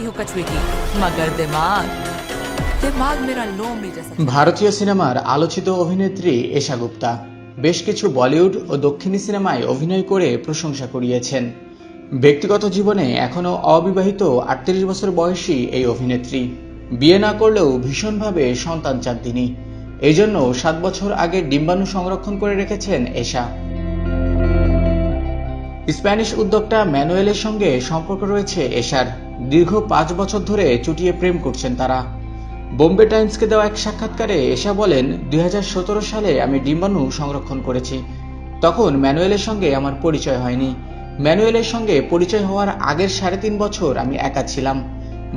चाहती हूँ कछुए की मगर दिमाग दिमाग मेरा लोम में जैसा ভারতীয় সিনেমার আলোচিত অভিনেত্রী এশা গুপ্তা বেশ কিছু বলিউড ও দক্ষিণী সিনেমায় অভিনয় করে প্রশংসা কুড়িয়েছেন ব্যক্তিগত জীবনে এখনও অবিবাহিত আটত্রিশ বছর বয়সী এই অভিনেত্রী বিয়ে না করলেও ভীষণভাবে সন্তান চান তিনি এই জন্য সাত বছর আগে ডিম্বাণু সংরক্ষণ করে রেখেছেন এশা স্প্যানিশ উদ্যোক্তা ম্যানুয়েলের সঙ্গে সম্পর্ক রয়েছে এশার দীর্ঘ পাঁচ বছর ধরে চুটিয়ে প্রেম করছেন তারা। বোম্বে টাইমসকে দেওয়া এক সাক্ষাৎকারে এশা বলেন দু হাজার সতেরো সালে আমি ডিম্বাণু সংরক্ষণ করেছি। তখন ম্যানুয়েলের সঙ্গে আমার পরিচয় হয়নি। ম্যানুয়েলের সঙ্গে পরিচয় হওয়ার আগের সাড়ে তিন বছর আমি একা ছিলাম।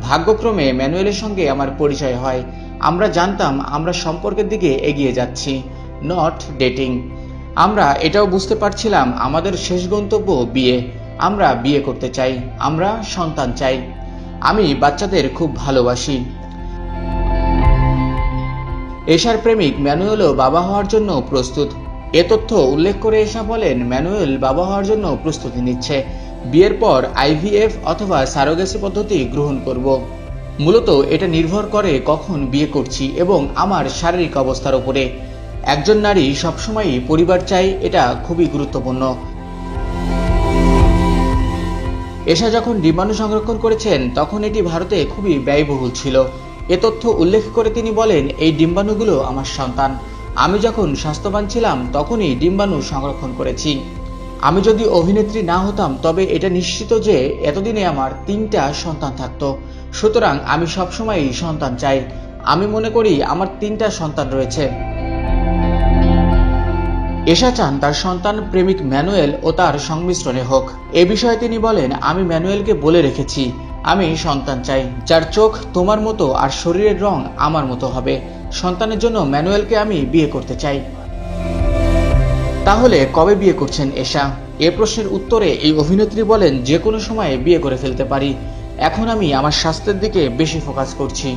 ভাগ্যক্রমে ম্যানুয়েলের সঙ্গে আমার পরিচয় হয়। আমরা জানতাম আমরা সম্পর্কের দিকে এগিয়ে যাচ্ছি নট ডেটিং আমরা এটাও বুঝতে পারছিলাম আমাদের শেষ গন্তব্য বিয়ে। আমরা বিয়ে করতে চাই, আমরা সন্তান চাই। আমি বাচ্চাদের খুব ভালোবাসি। এশার প্রেমিক ম্যানুয়েলও বাবা হওয়ার জন্য প্রস্তুত। এ তথ্য উল্লেখ করে এশা বলেন, ম্যানুয়েল বাবা হওয়ার জন্য প্রস্তুতি নিচ্ছে। বিয়ের পর আইভিএফ অথবা সারোগেসি পদ্ধতি গ্রহণ করব। মূলত এটা নির্ভর করে কখন বিয়ে করছি এবং আমার শারীরিক অবস্থার উপরে। একজন নারী সবসময়ই পরিবার চাই, এটা খুবই গুরুত্বপূর্ণ। এশা যখন ডিম্বাণু সংরক্ষণ করেছেন, তখন এটি ভারতে খুবই ব্যয়বহুল ছিল। এ তথ্য উল্লেখ করে তিনি বলেন, এই ডিম্বাণুগুলো আমার সন্তান। আমি যখন স্বাস্থ্যবান ছিলাম, তখনই ডিম্বাণু সংরক্ষণ করেছি। আমি যদি অভিনেত্রী না হতাম, তবে এটা নিশ্চিত যে এতদিনে আমার তিনটা সন্তান থাকত। সুতরাং আমি সবসময়ই সন্তান চাই। আমি মনে করি আমার তিনটা সন্তান রয়েছে। এশা চান তার সন্তান প্রেমিক ম্যানুয়েল ও তার সংমিশ্রণে হোক। এ বিষয়ে তিনি বলেন, আমি ম্যানুয়েলকে বলে রেখেছি। আমি সন্তান চাই। যার চোখ তোমার মতো আর শরীরের রং আমার মতো হবে। সন্তানের জন্য ম্যানুয়েলকে আমি বিয়ে করতে চাই। তাহলে কবে বিয়ে করছেন এশা? এ প্রশ্নের উত্তরে এই অভিনেত্রী বলেন, যে কোনো সময়ে বিয়ে করে ফেলতে পারি। এখন আমি আমার স্বাস্থ্যের দিকে বেশি ফোকাস করছি।